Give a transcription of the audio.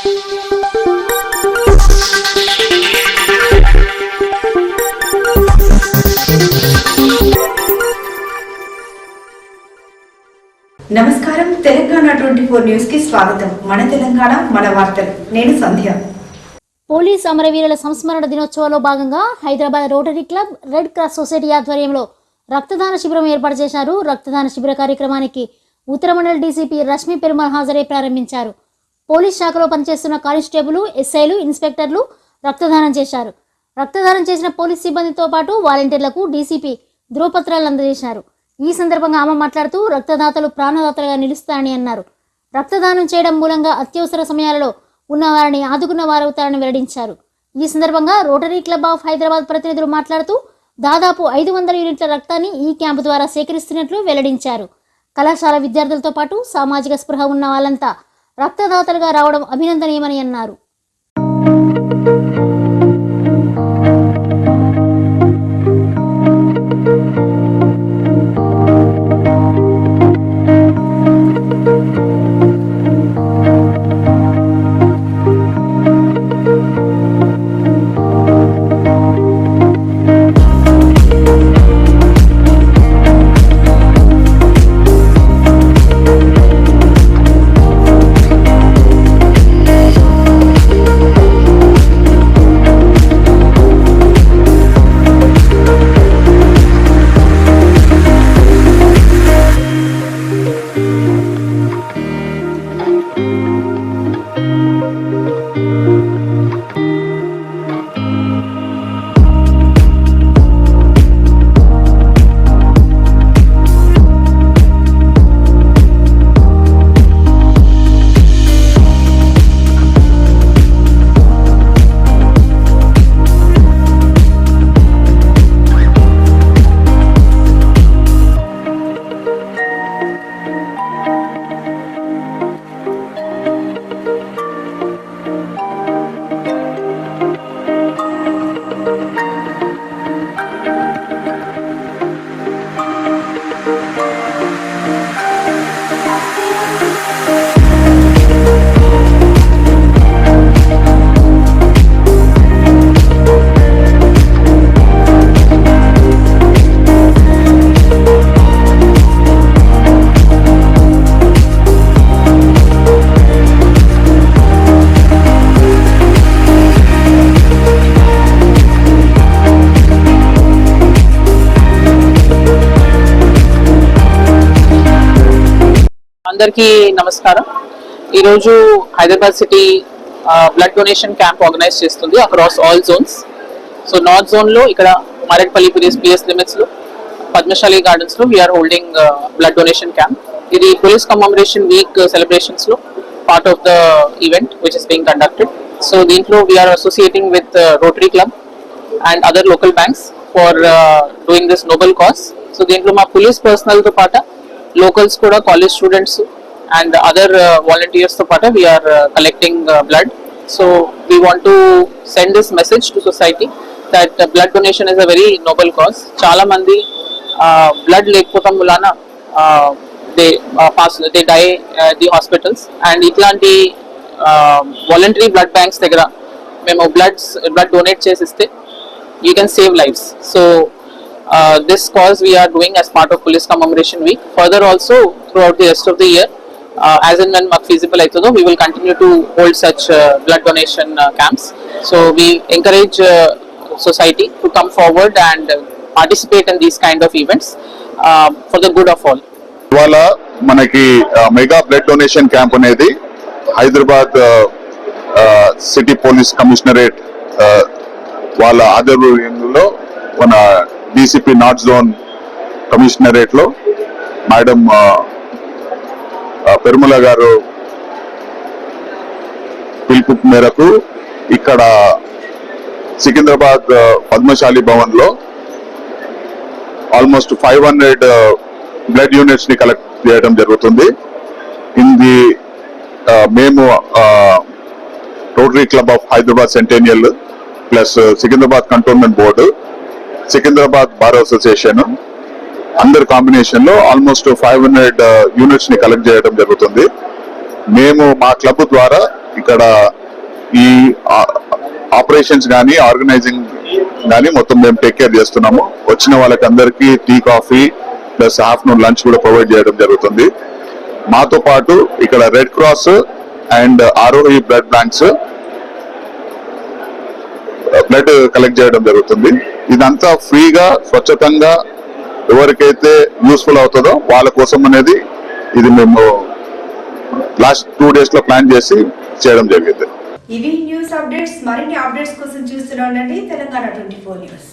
నమస్కారం. Telangana twenty four న్యూస్కి స్వాగతం. మన తెలంగాణ మన వార్తలు. నేను సంధ్య. పోలీస్ అమరవీరుల సంస్మరణ దినోత్సవంలో భాగంగా Hyderabad Rotary Club Red Cross Society ఆధ్వర్యంలో రక్తదాన శిబిరం ఏర్పాటు చేశారు. రక్తదాన శిబిర కార్యక్రమానికి ఉత్తరమండల డీసీపీ రష్మి పెరుమల్ హాజరై ప్రారంభించారు. పోలీస్ శాఖలో పనిచేస్తున్న కానిస్టేబుల్ ఎస్ఐలు ఇన్స్పెక్టర్లు రక్తదానం చేశారు. రక్తదానం చేసిన పోలీస్ సిబ్బందితో పాటు వాలంటీర్లకు డీసీపీ ధ్రువపత్రాలు అందజేశారు. ఈ సందర్భంగా ఆమె మాట్లాడుతూ రక్తదాతలు ప్రాణదాతలుగా నిలుస్తారని అన్నారు. రక్తదానం చేయడం మూలంగా అత్యవసర సమయాలలో ఉన్నవారిని ఆదుకున్న వారవుతారని వెల్లడించారు. ఈ సందర్భంగా రోటరీ క్లబ్ ఆఫ్ హైదరాబాద్ ప్రతినిధులు మాట్లాడుతూ దాదాపు ఐదు వందల యూనిట్ల రక్తాన్ని ఈ క్యాంపు ద్వారా సేకరిస్తున్నట్లు వెల్లడించారు. కళాశాల విద్యార్థులతో పాటు సామాజిక స్పృహ ఉన్న వాళ్ళంతా రక్తదాతలుగా రావడం అభినందనీయమని అన్నారు. అందరికీ నమస్కారం. ఈరోజు Hyderabad city blood donation camp organise చేస్తుంది across all zones so north జోన్లో ఇక్కడ మారేడ్పల్లి పిఎస్ పిఎస్ లిమిట్స్లో పద్మశాలి గార్డెన్స్లో we are holding blood donation camp ఇది police commemoration week సెలబ్రేషన్స్లో part of the event which is being conducted so దీంట్లో we are associating with Rotary Club and other local banks for doing this noble cause so దీంట్లో మా police పర్సనల్తో పాటు locals కూడా college students and other వాలంటీర్స్తో పాటు we are collecting blood so we want to send this message to society that blood donation is a very noble cause చాలా మంది blood లేకపోవడం వలన they pass they die the hospitals and ఇట్లాంటి voluntary blood banks దగ్గర మేము bloods blood donate చేసిస్తే you can save lives so uh, this cause we are doing as part of Police Commemoration Week. Further also throughout the rest of the year, uh, as and when feasible అవుతుందో we will continue to hold such uh, blood donation uh, camps. So we encourage uh, society to come forward and uh, participate in these kind of events uh, for the good of all. ఇవాళ మనకి ఆ, mega blood donation camp అనేది Hyderabad city police commissionerate వాళ్ళ ఆధ్వర్యంలో మన DCP north zone కమిషనరేట్లో madam Perumala గారు పిలుపు మేరకు ఇక్కడ సికింద్రాబాద్ పద్మశాలి భవన్లో ఆల్మోస్ట్ ఫైవ్ హండ్రెడ్ బ్లడ్ యూనిట్స్ని కలెక్ట్ చేయడం జరుగుతుంది. ఇది మేము rotary club of Hyderabad centennial plus Secunderabad cantonment board Secunderabad bar association అందరి కాంబినేషన్లో ఆల్మోస్ట్ ఫైవ్ హండ్రెడ్ యూనిట్స్ని కలెక్ట్ చేయడం జరుగుతుంది. మేము మా క్లబ్ ద్వారా ఇక్కడ ఈ ఆపరేషన్స్ కానీ ఆర్గనైజింగ్ కానీ మొత్తం మేము టేక్ కేర్ చేస్తున్నాము. వచ్చిన వాళ్ళకి అందరికీ tea coffee plus afternoon lunch కూడా ప్రొవైడ్ చేయడం జరుగుతుంది. మాతో పాటు ఇక్కడ red cross and Aarohi blood banks blood collect చేయడం జరుగుతుంది. ఇదంతా ఫ్రీగా స్వచ్ఛతంగా ఎవరికైతే యూస్ఫుల్ అవుతుందో వాళ్ళ కోసం అనేది ఇది మేము లాస్ట్ టూ డేస్లో ప్లాన్ చేసి చేయడం జరిగింది. ఇవి న్యూస్ అప్డేట్స్ మరిన్ని అప్డేట్స్ కోసం చూస్తూనే ఉండండి తెలంగాణ ట్వంటీ ఫోర్ న్యూస్